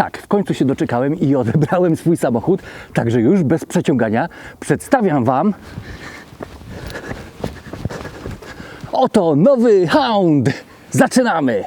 Tak, w końcu się doczekałem i odebrałem swój samochód, także już bez przeciągania przedstawiam Wam oto nowy Hound. Zaczynamy!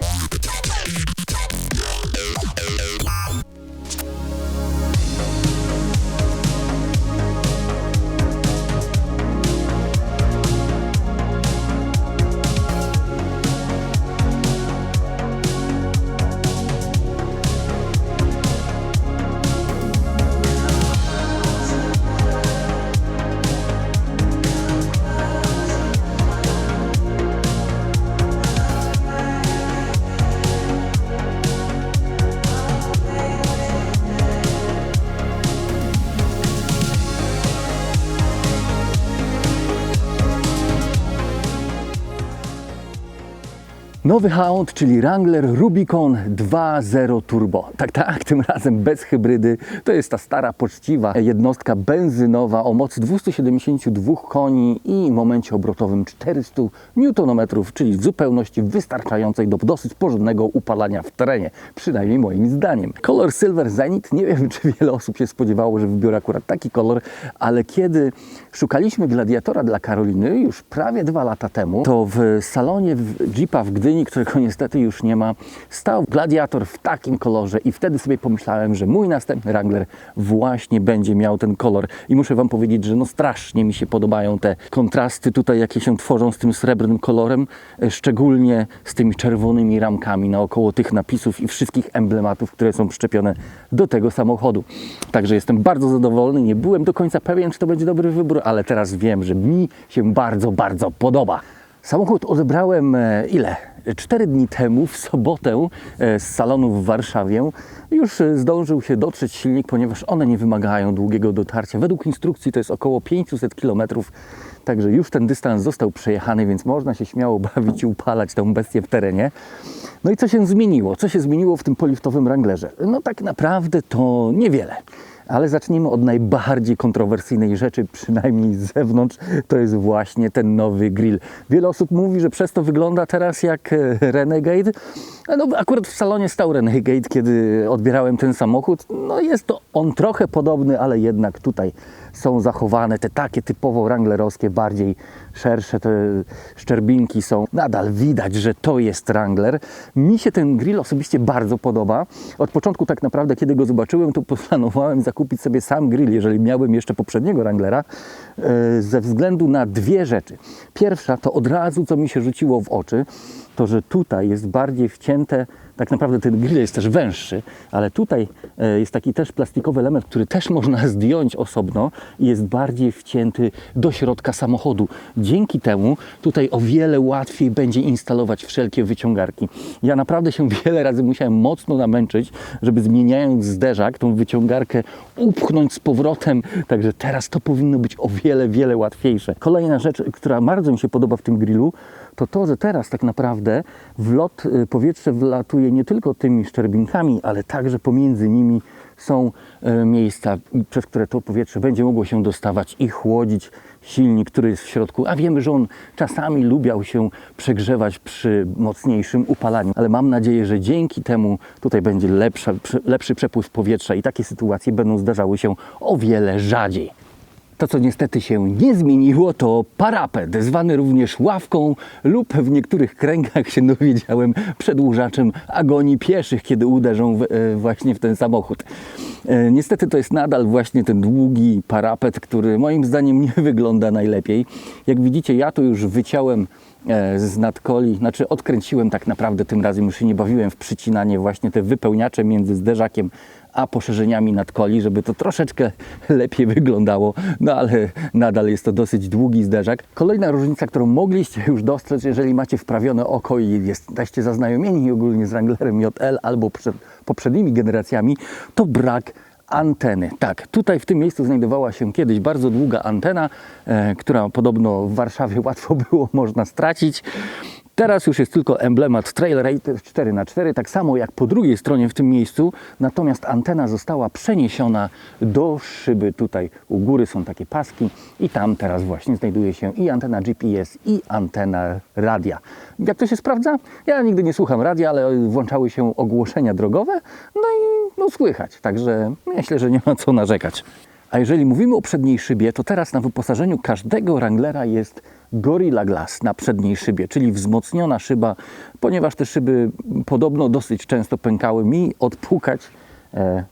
Nowy Hound, czyli Wrangler Rubicon 2.0 Turbo. Tak, tak, tym razem bez hybrydy. To jest ta stara, poczciwa jednostka benzynowa o mocy 272 koni i momencie obrotowym 400 Nm, czyli w zupełności wystarczającej do dosyć porządnego upalania w terenie. Przynajmniej moim zdaniem. Kolor Silver Zenith, nie wiem, czy wiele osób się spodziewało, że wybiorę akurat taki kolor, ale kiedy szukaliśmy gladiatora dla Karoliny już prawie dwa lata temu, to w salonie Jeepa w Gdyni, którego niestety już nie ma, stał gladiator w takim kolorze i wtedy sobie pomyślałem, że mój następny Wrangler właśnie będzie miał ten kolor. I muszę Wam powiedzieć, że no strasznie mi się podobają te kontrasty tutaj, jakie się tworzą z tym srebrnym kolorem, e, szczególnie z tymi czerwonymi ramkami naokoło tych napisów i wszystkich emblematów, które są przyczepione do tego samochodu. Także jestem bardzo zadowolony. Nie byłem do końca pewien, czy to będzie dobry wybór, ale teraz wiem, że mi się bardzo, bardzo podoba. Samochód odebrałem e, ile? Cztery dni temu, w sobotę, e, z salonu w Warszawie. Już e, zdążył się dotrzeć silnik, ponieważ one nie wymagają długiego dotarcia. Według instrukcji to jest około 500 km, także już ten dystans został przejechany, więc można się śmiało bawić i upalać tę bestię w terenie. No i co się zmieniło? Co się zmieniło w tym poliftowym Wranglerze? No tak naprawdę to niewiele. Ale zacznijmy od najbardziej kontrowersyjnej rzeczy, przynajmniej z zewnątrz, to jest właśnie ten nowy grill. Wiele osób mówi, że przez to wygląda teraz jak e, Renegade. No, akurat w salonie stał Renegade, kiedy odbierałem ten samochód. No jest to on trochę podobny, ale jednak tutaj są zachowane te takie typowo wranglerowskie, bardziej szersze te szczerbinki są. Nadal widać, że to jest Wrangler. Mi się ten grill osobiście bardzo podoba. Od początku tak naprawdę, kiedy go zobaczyłem, to postanowiłem zakupić sobie sam grill, jeżeli miałbym jeszcze poprzedniego Wranglera, e, ze względu na dwie rzeczy. Pierwsza to od razu, co mi się rzuciło w oczy, to że tutaj jest bardziej wcięte, tak naprawdę ten grill jest też węższy, ale tutaj e, jest taki też plastikowy element, który też można zdjąć osobno i jest bardziej wcięty do środka samochodu. Dzięki temu tutaj o wiele łatwiej będzie instalować wszelkie wyciągarki. Ja naprawdę się wiele razy musiałem mocno namęczyć, żeby zmieniając zderzak, tą wyciągarkę upchnąć z powrotem, także teraz to powinno być o wiele, wiele łatwiejsze. Kolejna rzecz, która bardzo mi się podoba w tym grillu, to to, że teraz tak naprawdę w lot y, powietrze wlatuje nie tylko tymi szczerbinkami, ale także pomiędzy nimi są y, miejsca, przez które to powietrze będzie mogło się dostawać i chłodzić silnik, który jest w środku. A wiemy, że on czasami lubiał się przegrzewać przy mocniejszym upalaniu, ale mam nadzieję, że dzięki temu tutaj będzie lepsza, lepszy przepływ powietrza i takie sytuacje będą zdarzały się o wiele rzadziej. To, co niestety się nie zmieniło, to parapet, zwany również ławką lub w niektórych kręgach się dowiedziałem przedłużaczem agonii pieszych, kiedy uderzą w, e, właśnie w ten samochód. E, niestety to jest nadal właśnie ten długi parapet, który moim zdaniem nie wygląda najlepiej. Jak widzicie, ja tu już wyciąłem e, z nadkoli, znaczy odkręciłem tak naprawdę tym razem, już się nie bawiłem w przycinanie właśnie te wypełniacze między zderzakiem a poszerzeniami nadkoli, żeby to troszeczkę lepiej wyglądało, no ale nadal jest to dosyć długi zderzak. Kolejna różnica, którą mogliście już dostrzec, jeżeli macie wprawione oko i jesteście zaznajomieni ogólnie z Wranglerem JL albo przed poprzednimi generacjami, to brak anteny. Tak, tutaj w tym miejscu znajdowała się kiedyś bardzo długa antena, e, która podobno w Warszawie łatwo było można stracić. Teraz już jest tylko emblemat Trail Rater 4x4, tak samo jak po drugiej stronie w tym miejscu, natomiast antena została przeniesiona do szyby tutaj u góry są takie paski i tam teraz właśnie znajduje się i antena GPS i antena radia. Jak to się sprawdza? Ja nigdy nie słucham radia, ale włączały się ogłoszenia drogowe, no i no słychać, także myślę, że nie ma co narzekać. A jeżeli mówimy o przedniej szybie, to teraz na wyposażeniu każdego Wranglera jest Gorilla Glass na przedniej szybie, czyli wzmocniona szyba, ponieważ te szyby podobno dosyć często pękały mi odpukać. E,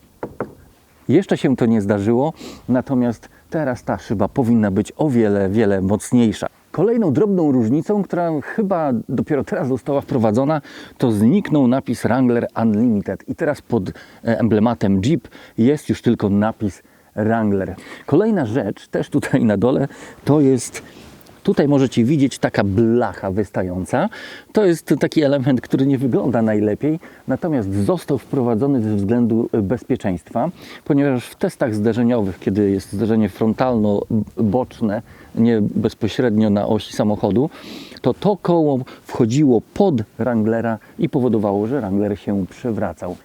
jeszcze się to nie zdarzyło, natomiast teraz ta szyba powinna być o wiele, wiele mocniejsza. Kolejną drobną różnicą, która chyba dopiero teraz została wprowadzona, to zniknął napis Wrangler Unlimited i teraz pod e, emblematem Jeep jest już tylko napis Wrangler. Kolejna rzecz, też tutaj na dole, to jest Tutaj możecie widzieć taka blacha wystająca. To jest taki element, który nie wygląda najlepiej, natomiast został wprowadzony ze względu bezpieczeństwa, ponieważ w testach zderzeniowych, kiedy jest zderzenie frontalno-boczne, nie bezpośrednio na osi samochodu, to to koło wchodziło pod Wranglera i powodowało, że Wrangler się przewracał.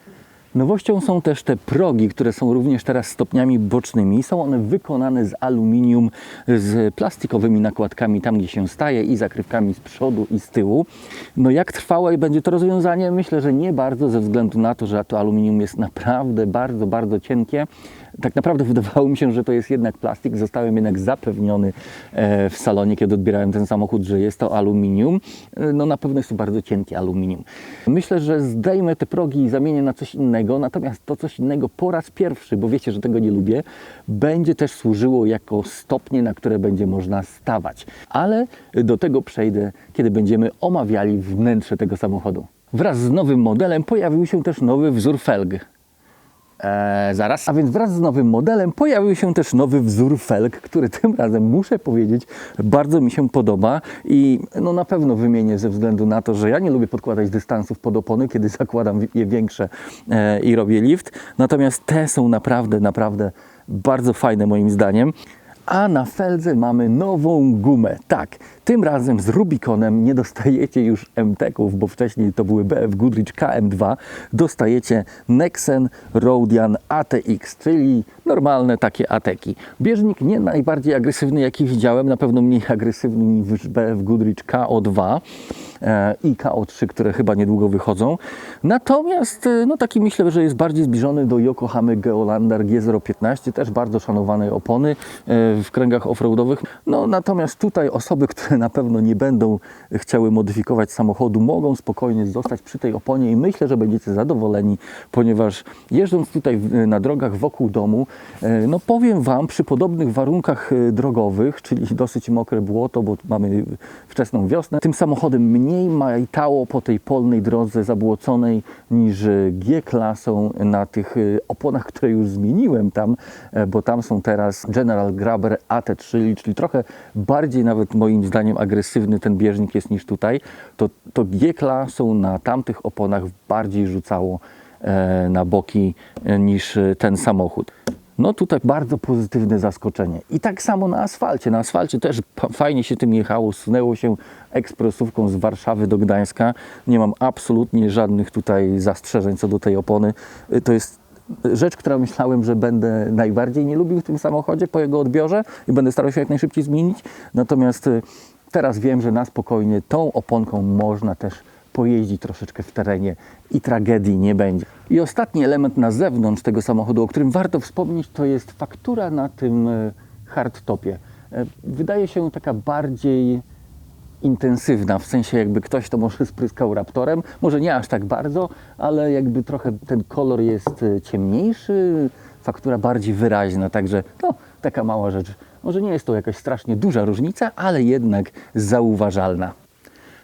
Nowością są też te progi, które są również teraz stopniami bocznymi. Są one wykonane z aluminium, z plastikowymi nakładkami tam, gdzie się staje i zakrywkami z przodu i z tyłu. No jak trwałe będzie to rozwiązanie? Myślę, że nie bardzo, ze względu na to, że to aluminium jest naprawdę bardzo, bardzo cienkie. Tak naprawdę wydawało mi się, że to jest jednak plastik. Zostałem jednak zapewniony e, w salonie, kiedy odbierałem ten samochód, że jest to aluminium. E, No na pewno jest to bardzo cienkie aluminium. Myślę, że zdejmę te progi i zamienię na coś innego, natomiast to coś innego po raz pierwszy, bo wiecie, że tego nie lubię, będzie też służyło jako stopnie, na które będzie można stawać. Ale do tego przejdę, kiedy będziemy omawiali wnętrze tego samochodu. Wraz z nowym modelem pojawił się też nowy wzór felg. Eee, zaraz. A więc wraz z nowym modelem pojawił się też nowy wzór felg, który tym razem muszę powiedzieć bardzo mi się podoba i no na pewno wymienię ze względu na to, że ja nie lubię podkładać dystansów pod opony, kiedy zakładam je większe e, i robię lift. Natomiast te są naprawdę, naprawdę bardzo fajne moim zdaniem. A na feldze mamy nową gumę. Tak, tym razem z Rubiconem nie dostajecie już MTEK-ów, bo wcześniej to były BF Goodrich KM2. Dostajecie Nexen Rodian ATX, czyli normalne takie ateki. Bieżnik nie najbardziej agresywny, jaki widziałem, na pewno mniej agresywny niż BF Goodrich KO2 e, i KO3, które chyba niedługo wychodzą. Natomiast e, no taki myślę, że jest bardziej zbliżony do Yokohamy Geolander G015, też bardzo szanowanej opony e, w kręgach offroadowych. No natomiast tutaj osoby, które na pewno nie będą chciały modyfikować samochodu, mogą spokojnie zostać przy tej oponie i myślę, że będziecie zadowoleni, ponieważ jeżdżąc tutaj na drogach wokół domu, e, no powiem Wam, przy podobnych warunkach e, drogowych, czyli dosyć mokre błoto, bo mamy wczesną wiosnę, tym samochodem mniej majtało po tej polnej drodze zabłoconej niż e, G-klasą na tych oponach, które już zmieniłem tam, bo tam są teraz General Grabber AT3, czyli trochę bardziej nawet moim zdaniem agresywny ten bieżnik jest niż tutaj, to, to G-klasą na tamtych oponach bardziej rzucało e, na boki e, niż e, ten samochód. No tutaj bardzo pozytywne zaskoczenie. I tak samo na asfalcie. Na asfalcie też fajnie się tym jechało, sunęło się ekspresówką z Warszawy do Gdańska. Nie mam absolutnie żadnych tutaj zastrzeżeń co do tej opony. Y, To jest rzecz, która myślałem, że będę najbardziej nie lubił w tym samochodzie po jego odbiorze i będę starał się jak najszybciej zmienić. Natomiast y, teraz wiem, że na spokojnie tą oponką można też pojeździć troszeczkę w terenie i tragedii nie będzie. I ostatni element na zewnątrz tego samochodu, o którym warto wspomnieć, to jest faktura na tym e, hardtopie. E, Wydaje się taka bardziej intensywna, w sensie jakby ktoś to może spryskał raptorem, może nie aż tak bardzo, ale jakby trochę ten kolor jest e, ciemniejszy, faktura bardziej wyraźna, także no, taka mała rzecz. Może nie jest to jakaś strasznie duża różnica, ale jednak zauważalna.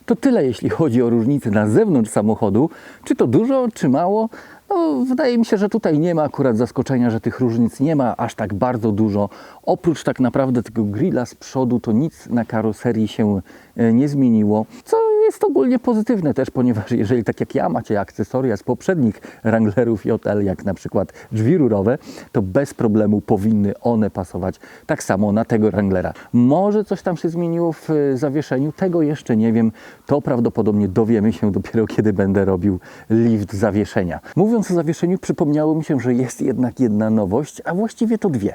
To tyle, jeśli chodzi o różnice na zewnątrz samochodu. Czy to dużo, czy mało? No, wydaje mi się, że tutaj nie ma akurat zaskoczenia, że tych różnic nie ma aż tak bardzo dużo. Oprócz tak naprawdę tego grilla z przodu, to nic na karoserii się e, nie zmieniło. Co jest ogólnie pozytywne też, ponieważ jeżeli tak jak ja macie akcesoria z poprzednich Wranglerów JL, jak na przykład drzwi rurowe, to bez problemu powinny one pasować tak samo na tego Wranglera. Może coś tam się zmieniło w e, zawieszeniu, tego jeszcze nie wiem. To prawdopodobnie dowiemy się dopiero kiedy będę robił lift zawieszenia. Mówiąc o zawieszeniu, przypomniało mi się, że jest jednak jedna nowość, a właściwie to dwie.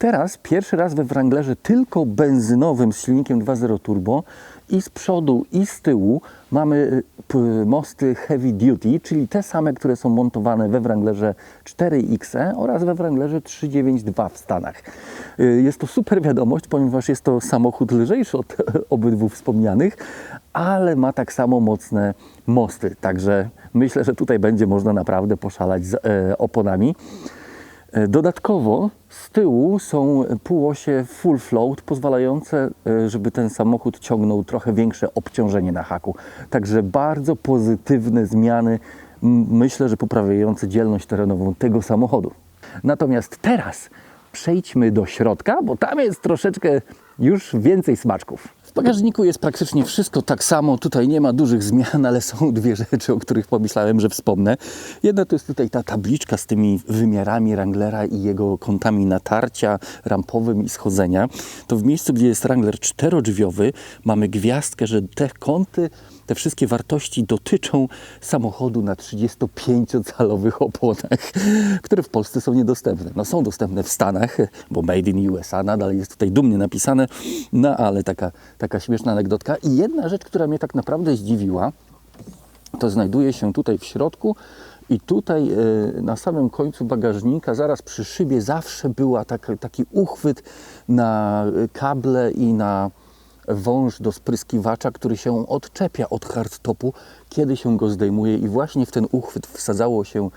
Teraz pierwszy raz we Wranglerze tylko benzynowym z silnikiem 2.0 turbo i z przodu i z tyłu mamy y, mosty heavy duty, czyli te same, które są montowane we Wranglerze 4XE oraz we Wranglerze 392 w Stanach. Y, Jest to super wiadomość, ponieważ jest to samochód lżejszy od obydwu wspomnianych, ale ma tak samo mocne mosty, także myślę, że tutaj będzie można naprawdę poszalać z e, oponami. E, Dodatkowo z tyłu są półosie full float, pozwalające, e, żeby ten samochód ciągnął trochę większe obciążenie na haku. Także bardzo pozytywne zmiany, myślę, że poprawiające dzielność terenową tego samochodu. Natomiast teraz przejdźmy do środka, bo tam jest troszeczkę już więcej smaczków. W bagażniku jest praktycznie wszystko tak samo. Tutaj nie ma dużych zmian, ale są dwie rzeczy, o których pomyślałem, że wspomnę. Jedna to jest tutaj ta tabliczka z tymi wymiarami Wranglera i jego kątami natarcia rampowym i schodzenia. To w miejscu, gdzie jest Wrangler czterodrzwiowy, mamy gwiazdkę, że te kąty te wszystkie wartości dotyczą samochodu na 35-calowych oponach, które w Polsce są niedostępne. No są dostępne w Stanach, bo Made in USA nadal jest tutaj dumnie napisane, no ale taka, taka śmieszna anegdotka. I jedna rzecz, która mnie tak naprawdę zdziwiła, to znajduje się tutaj w środku i tutaj e, na samym końcu bagażnika, zaraz przy szybie zawsze była taka, taki uchwyt na e, kable i na wąż do spryskiwacza, który się odczepia od hardtopu, kiedy się go zdejmuje i właśnie w ten uchwyt wsadzało się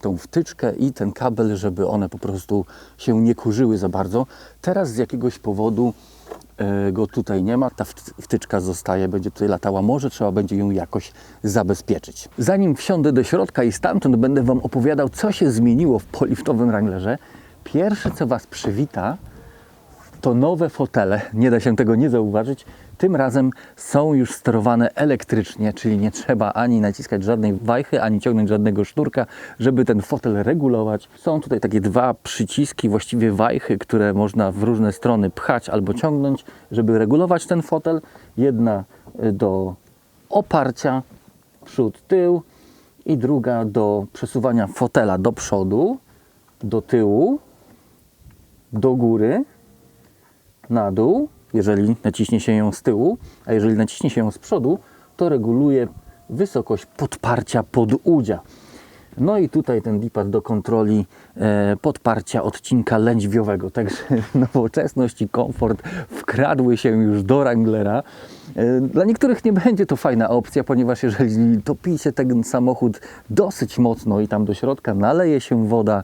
tą wtyczkę i ten kabel, żeby one po prostu się nie kurzyły za bardzo. Teraz z jakiegoś powodu e, go tutaj nie ma, ta wt- wtyczka zostaje, będzie tutaj latała, może trzeba będzie ją jakoś zabezpieczyć. Zanim wsiądę do środka i stamtąd będę Wam opowiadał, co się zmieniło w poliftowym Wranglerze, pierwsze co Was przywita, to nowe fotele, nie da się tego nie zauważyć. Tym razem są już sterowane elektrycznie, czyli nie trzeba ani naciskać żadnej wajchy, ani ciągnąć żadnego sznurka, żeby ten fotel regulować. Są tutaj takie dwa przyciski, właściwie wajchy, które można w różne strony pchać albo ciągnąć, żeby regulować ten fotel. Jedna y, do oparcia, przód, tył i druga do przesuwania fotela do przodu, do tyłu, do góry na dół, jeżeli naciśnie się ją z tyłu, a jeżeli naciśnie się ją z przodu, to reguluje wysokość podparcia podudzia. No i tutaj ten dipad do kontroli e, podparcia odcinka lędźwiowego. Także nowoczesność i komfort wkradły się już do Wranglera. E, dla niektórych nie będzie to fajna opcja, ponieważ jeżeli topicie ten samochód dosyć mocno i tam do środka naleje się woda,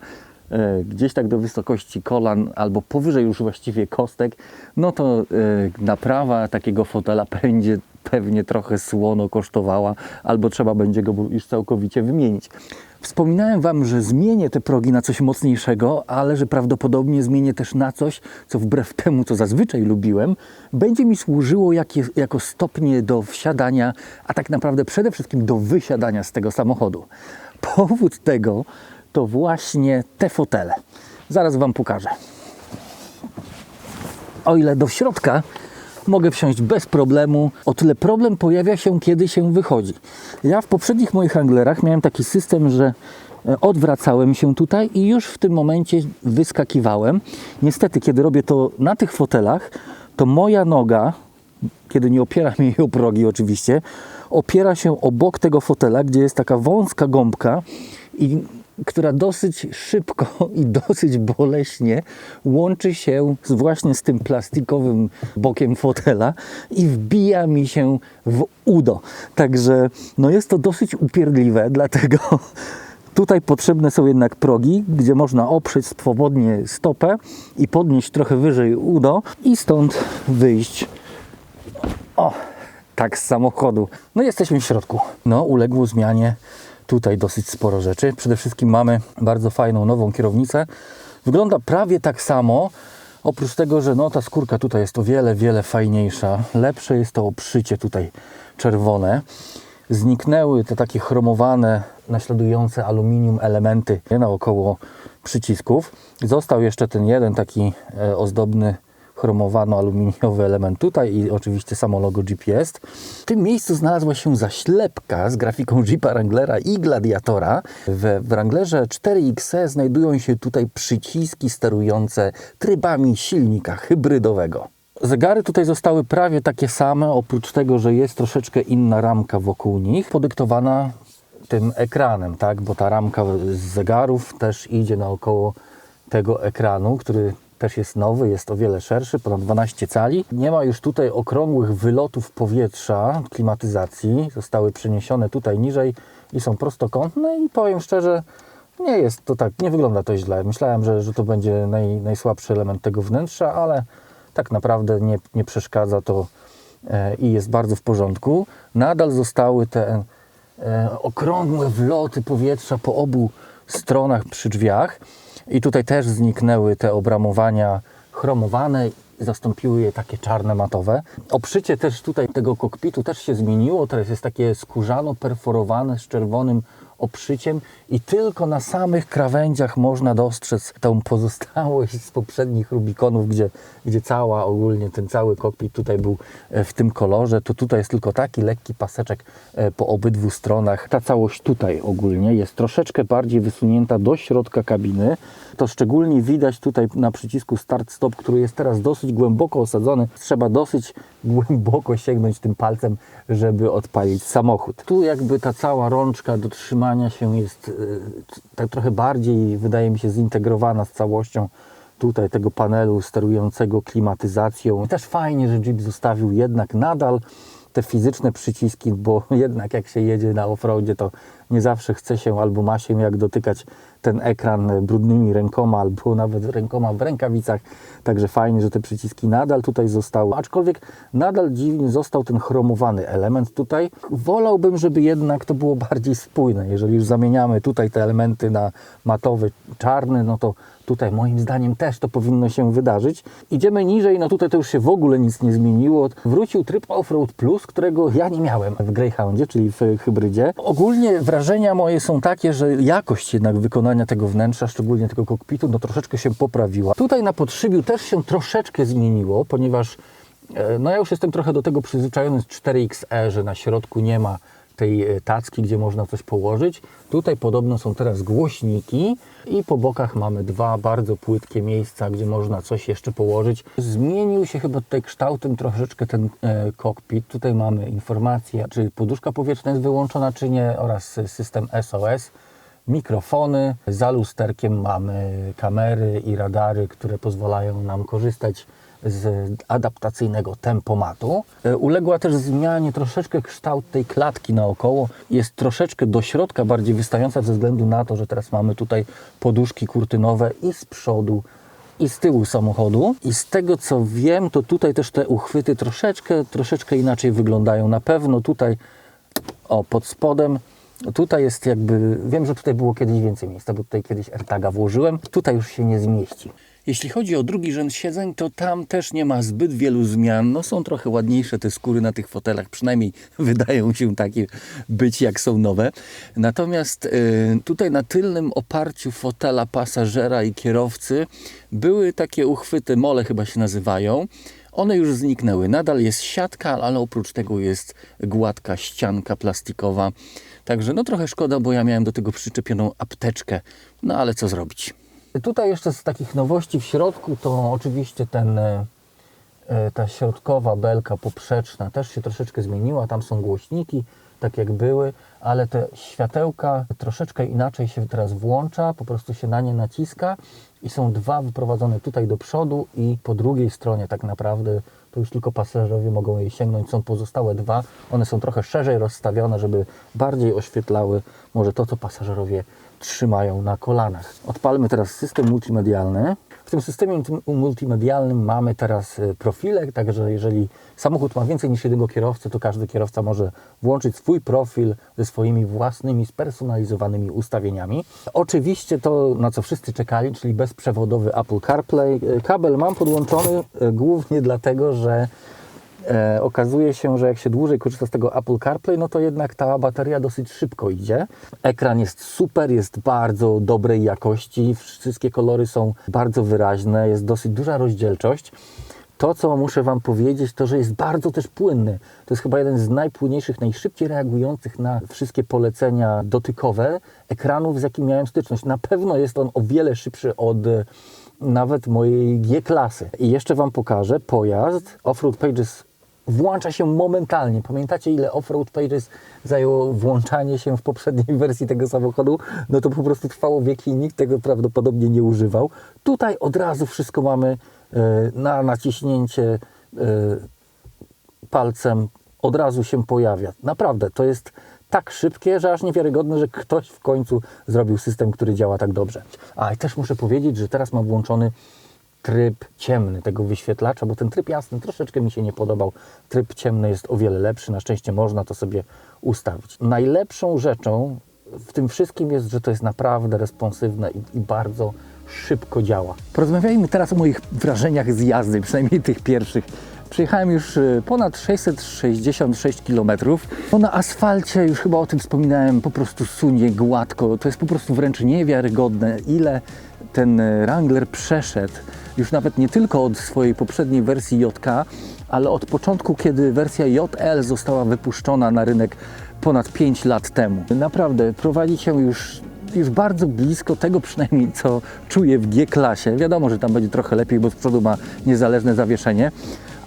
gdzieś tak do wysokości kolan albo powyżej już właściwie kostek, no to e, naprawa takiego fotela będzie pewnie trochę słono kosztowała, albo trzeba będzie go już całkowicie wymienić. Wspominałem Wam, że zmienię te progi na coś mocniejszego, ale że prawdopodobnie zmienię też na coś, co wbrew temu, co zazwyczaj lubiłem, będzie mi służyło jako stopnie do wsiadania, a tak naprawdę przede wszystkim do wysiadania z tego samochodu. Powód tego to właśnie te fotele. Zaraz Wam pokażę. O ile do środka mogę wsiąść bez problemu, o tyle problem pojawia się, kiedy się wychodzi. Ja w poprzednich moich Wranglerach miałem taki system, że e, odwracałem się tutaj i już w tym momencie wyskakiwałem. Niestety, kiedy robię to na tych fotelach, to moja noga, kiedy nie opieram jej o progi oczywiście, opiera się o bok tego fotela, gdzie jest taka wąska gąbka i która dosyć szybko i dosyć boleśnie łączy się z, właśnie z tym plastikowym bokiem fotela i wbija mi się w udo. Także no jest to dosyć upierdliwe, dlatego tutaj potrzebne są jednak progi, gdzie można oprzeć swobodnie stopę i podnieść trochę wyżej udo i stąd wyjść. O, tak z samochodu. No jesteśmy w środku. No, uległo zmianie tutaj dosyć sporo rzeczy. Przede wszystkim mamy bardzo fajną nową kierownicę. Wygląda prawie tak samo, Oprócz tego, że no ta skórka tutaj jest o wiele, wiele fajniejsza. Lepsze jest to obszycie tutaj czerwone. Zniknęły te takie chromowane, naśladujące aluminium elementy naokoło przycisków. Został jeszcze ten jeden taki e, ozdobny chromowano-aluminiowy element tutaj i oczywiście samo logo GPS. W tym miejscu znalazła się zaślepka z grafiką Jeepa Wranglera i Gladiatora. W Wranglerze 4XE znajdują się tutaj przyciski sterujące trybami silnika hybrydowego. Zegary tutaj zostały prawie takie same, oprócz tego, że jest troszeczkę inna ramka wokół nich, podyktowana tym ekranem, tak? bo ta ramka z zegarów też idzie naokoło tego ekranu, który też jest nowy, jest o wiele szerszy, ponad 12 cali. Nie ma już tutaj okrągłych wylotów powietrza, klimatyzacji. Zostały przeniesione tutaj niżej i są prostokątne i powiem szczerze, nie jest to tak, nie wygląda to źle. Myślałem, że, że to będzie naj, najsłabszy element tego wnętrza, ale tak naprawdę nie, nie przeszkadza to e, i jest bardzo w porządku. Nadal zostały te e, okrągłe wloty powietrza po obu stronach przy drzwiach. I tutaj też zniknęły te obramowania chromowane, zastąpiły je takie czarne matowe. Obszycie też tutaj tego kokpitu też się zmieniło, teraz jest takie skórzano perforowane z czerwonym obszyciem i tylko na samych krawędziach można dostrzec tą pozostałość z poprzednich Rubikonów, gdzie, gdzie cała ogólnie ten cały kokpit tutaj był e, w tym kolorze, to tutaj jest tylko taki lekki paseczek e, po obydwu stronach. Ta całość tutaj ogólnie jest troszeczkę bardziej wysunięta do środka kabiny. To szczególnie widać tutaj na przycisku start-stop, który jest teraz dosyć głęboko osadzony. Trzeba dosyć głęboko sięgnąć tym palcem, żeby odpalić samochód. Tu jakby ta cała rączka do trzymania się jest y, tak trochę bardziej, wydaje mi się, zintegrowana z całością tutaj tego panelu sterującego klimatyzacją. I też fajnie, że Jeep zostawił jednak nadal te fizyczne przyciski, bo jednak jak się jedzie na offroadzie, to nie zawsze chce się albo ma się jak dotykać ten ekran brudnymi rękoma, albo nawet rękoma w rękawicach. Także fajnie, że te przyciski nadal tutaj zostały. Aczkolwiek nadal dziwnie został ten chromowany element tutaj. Wolałbym, żeby jednak to było bardziej spójne. Jeżeli już zamieniamy tutaj te elementy na matowy, czarny, no to tutaj moim zdaniem też to powinno się wydarzyć. Idziemy niżej, no tutaj to już się w ogóle nic nie zmieniło. Wrócił tryb Offroad Plus, którego ja nie miałem w Greyhoundzie, czyli w hybrydzie. Ogólnie wrażenia moje są takie, że jakość jednak wykonania tego wnętrza, szczególnie tego kokpitu, no troszeczkę się poprawiła. Tutaj na podszybiu też się troszeczkę zmieniło, ponieważ e, no ja już jestem trochę do tego przyzwyczajony z 4XE, że na środku nie ma tej e, tacki, gdzie można coś położyć. Tutaj podobno są teraz głośniki i po bokach mamy dwa bardzo płytkie miejsca, gdzie można coś jeszcze położyć. Zmienił się chyba tutaj kształtem troszeczkę ten e, kokpit. Tutaj mamy informację, czy poduszka powietrzna jest wyłączona, czy nie oraz system SOS. Mikrofony, za lusterkiem mamy kamery i radary, które pozwalają nam korzystać z adaptacyjnego tempomatu. E, Uległa też zmianie troszeczkę kształt tej klatki naokoło. Jest troszeczkę do środka bardziej wystająca ze względu na to, że teraz mamy tutaj poduszki kurtynowe i z przodu i z tyłu samochodu. I z tego co wiem, to tutaj też te uchwyty troszeczkę, troszeczkę inaczej wyglądają. Na pewno tutaj o, pod spodem Tutaj jest jakby, wiem, że tutaj było kiedyś więcej miejsca, bo tutaj kiedyś AirTaga włożyłem. Tutaj już się nie zmieści. Jeśli chodzi o drugi rzęd siedzeń, to tam też nie ma zbyt wielu zmian. No są trochę ładniejsze te skóry na tych fotelach, przynajmniej wydają się takie być jak są nowe. Natomiast y, tutaj na tylnym oparciu fotela pasażera i kierowcy były takie uchwyty, mole chyba się nazywają. One już zniknęły. Nadal jest siatka, ale oprócz tego jest gładka ścianka plastikowa. Także no trochę szkoda, bo ja miałem do tego przyczepioną apteczkę. No ale co zrobić? Tutaj jeszcze z takich nowości w środku to oczywiście ten, e, e, ta środkowa belka poprzeczna też się troszeczkę zmieniła. Tam są głośniki, tak jak były, ale te światełka troszeczkę inaczej się teraz włącza, po prostu się na nie naciska i są dwa wyprowadzone tutaj do przodu i po drugiej stronie tak naprawdę to już tylko pasażerowie mogą je sięgnąć. Są pozostałe dwa, one są trochę szerzej rozstawione, żeby bardziej oświetlały może to, co pasażerowie trzymają na kolanach. Odpalmy teraz system multimedialny. W tym systemie multi- multimedialnym mamy teraz e, profile, także jeżeli samochód ma więcej niż jednego kierowcę, to każdy kierowca może włączyć swój profil ze swoimi własnymi, spersonalizowanymi ustawieniami. Oczywiście to, na co wszyscy czekali, czyli bezprzewodowy Apple CarPlay. E, Kabel mam podłączony e, głównie dlatego, że e, okazuje się, że jak się dłużej korzysta z tego Apple CarPlay, no to jednak ta bateria dosyć szybko idzie. Ekran jest super, jest bardzo dobrej jakości, wszystkie kolory są bardzo wyraźne, jest dosyć duża rozdzielczość. To, co muszę Wam powiedzieć, to, że jest bardzo też płynny. To jest chyba jeden z najpłynniejszych, najszybciej reagujących na wszystkie polecenia dotykowe ekranów, z jakim miałem styczność. Na pewno jest on o wiele szybszy od e, nawet mojej G-klasy. I jeszcze Wam pokażę pojazd Offroad Pages włącza się momentalnie. Pamiętacie, ile Offroad Pages zajęło włączanie się w poprzedniej wersji tego samochodu? No to po prostu trwało wieki i nikt tego prawdopodobnie nie używał. Tutaj od razu wszystko mamy e, na naciśnięcie e, palcem, od razu się pojawia. Naprawdę, to jest tak szybkie, że aż niewiarygodne, że ktoś w końcu zrobił system, który działa tak dobrze. A i też muszę powiedzieć, że teraz mam włączony tryb ciemny tego wyświetlacza, bo ten tryb jasny troszeczkę mi się nie podobał. Tryb ciemny jest o wiele lepszy, na szczęście można to sobie ustawić. Najlepszą rzeczą w tym wszystkim jest, że to jest naprawdę responsywne i, i bardzo szybko działa. Porozmawiajmy teraz o moich wrażeniach z jazdy, przynajmniej tych pierwszych. Przejechałem już e, ponad 666 km. No na asfalcie, już chyba o tym wspominałem, po prostu sunie gładko. To jest po prostu wręcz niewiarygodne, ile ten e, Wrangler przeszedł już nawet nie tylko od swojej poprzedniej wersji JK, ale od początku, kiedy wersja JL została wypuszczona na rynek ponad 5 lat temu. Naprawdę prowadzi się już już bardzo blisko tego przynajmniej, co czuję w G-klasie. Wiadomo, że tam będzie trochę lepiej, bo z przodu ma niezależne zawieszenie,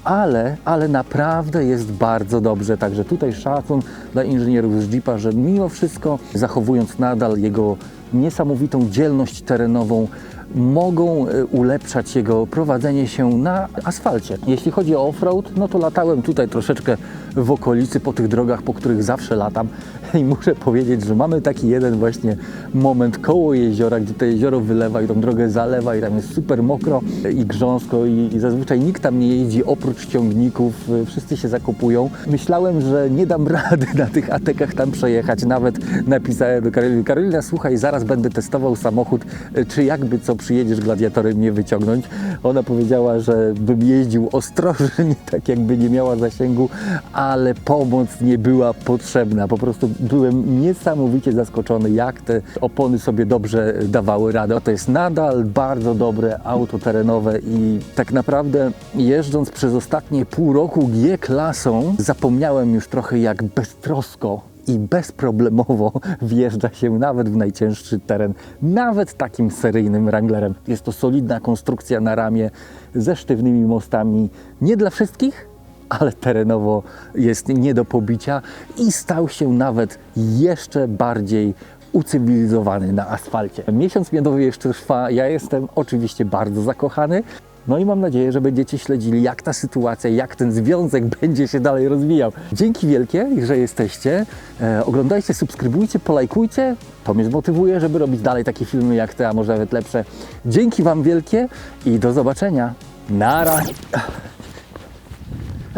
ale, ale naprawdę jest bardzo dobrze. Także tutaj szacun dla inżynierów z Jeepa, że mimo wszystko zachowując nadal jego niesamowitą dzielność terenową, mogą e, ulepszać jego prowadzenie się na asfalcie. Jeśli chodzi o offroad, no to latałem tutaj troszeczkę w okolicy po tych drogach, po których zawsze latam i muszę powiedzieć, że mamy taki jeden właśnie moment koło jeziora, gdzie to jezioro wylewa i tą drogę zalewa i tam jest super mokro i grząsko i, i zazwyczaj nikt tam nie jeździ oprócz ciągników, y, wszyscy się zakopują. Myślałem, że nie dam rady na tych atekach tam przejechać, nawet napisałem do Karoliny, Karolina słuchaj, zaraz będę testował samochód, y, czy jakby co przyjedziesz gladiatorem mnie wyciągnąć. Ona powiedziała, że bym jeździł ostrożnie, tak jakby nie miała zasięgu, ale pomoc nie była potrzebna. Po prostu byłem niesamowicie zaskoczony, jak te opony sobie dobrze dawały radę. To jest nadal bardzo dobre auto terenowe i tak naprawdę jeżdżąc przez ostatnie pół roku G-klasą zapomniałem już trochę jak beztrosko i bezproblemowo wjeżdża się nawet w najcięższy teren, nawet takim seryjnym Wranglerem. Jest to solidna konstrukcja na ramię ze sztywnymi mostami. Nie dla wszystkich, ale terenowo jest nie do pobicia i stał się nawet jeszcze bardziej ucywilizowany na asfalcie. Miesiąc miodowy jeszcze trwa, ja jestem oczywiście bardzo zakochany. No i mam nadzieję, że będziecie śledzili, jak ta sytuacja, jak ten związek będzie się dalej rozwijał. Dzięki wielkie, że jesteście. E, oglądajcie, subskrybujcie, polajkujcie. To mnie zmotywuje, żeby robić dalej takie filmy jak te, a może nawet lepsze. Dzięki Wam wielkie i do zobaczenia. Nara!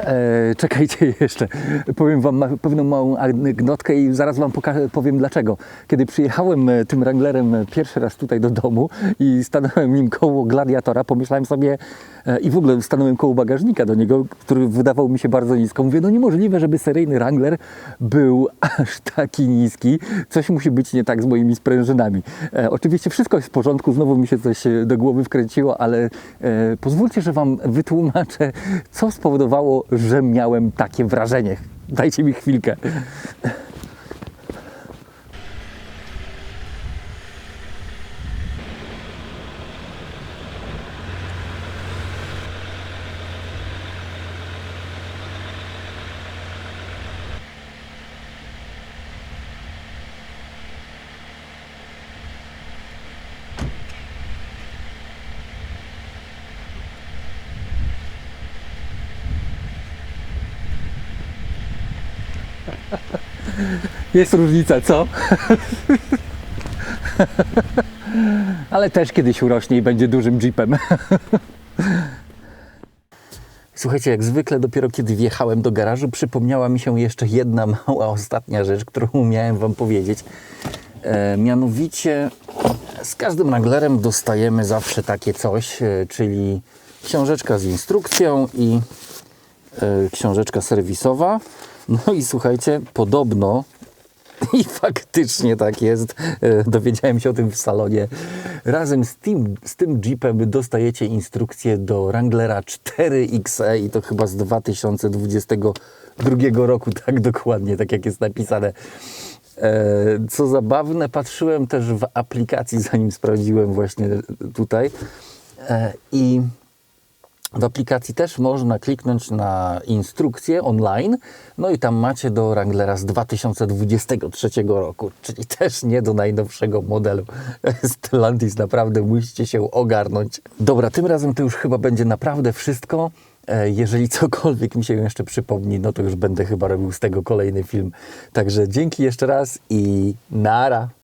E, czekajcie jeszcze, powiem Wam ma- pewną małą anegdotkę i zaraz Wam powiem dlaczego. Kiedy przyjechałem e, tym Wranglerem e, pierwszy raz tutaj do domu i stanąłem nim koło gladiatora, pomyślałem sobie e, i w ogóle stanąłem koło bagażnika do niego, który wydawał mi się bardzo nisko. Mówię, no niemożliwe, żeby seryjny Wrangler był aż taki niski. Coś musi być nie tak z moimi sprężynami. E, oczywiście wszystko jest w porządku, znowu mi się coś e, do głowy wkręciło, ale e, pozwólcie, że Wam wytłumaczę, co spowodowało, że miałem takie wrażenie. Dajcie mi chwilkę. Jest różnica, co? Ale też kiedyś urośnie i będzie dużym jeepem. Słuchajcie, jak zwykle dopiero kiedy wjechałem do garażu, przypomniała mi się jeszcze jedna mała ostatnia rzecz, którą miałem Wam powiedzieć. E, mianowicie z każdym naglerem dostajemy zawsze takie coś, e, czyli książeczka z instrukcją i e, książeczka serwisowa. No i słuchajcie, podobno i faktycznie tak jest. E, Dowiedziałem się o tym w salonie. Razem z tym, z tym Jeepem dostajecie instrukcję do Wranglera 4XE i to chyba z 2022 roku, tak dokładnie, tak jak jest napisane. E, Co zabawne, patrzyłem też w aplikacji, zanim sprawdziłem właśnie tutaj. E, I w aplikacji też można kliknąć na instrukcję online, no i tam macie do Wranglera z 2023 roku, czyli też nie do najnowszego modelu. Stellantis, naprawdę musicie się ogarnąć. Dobra, tym razem to już chyba będzie naprawdę wszystko. E, Jeżeli cokolwiek mi się jeszcze przypomni, no to już będę chyba robił z tego kolejny film. Także dzięki jeszcze raz i nara.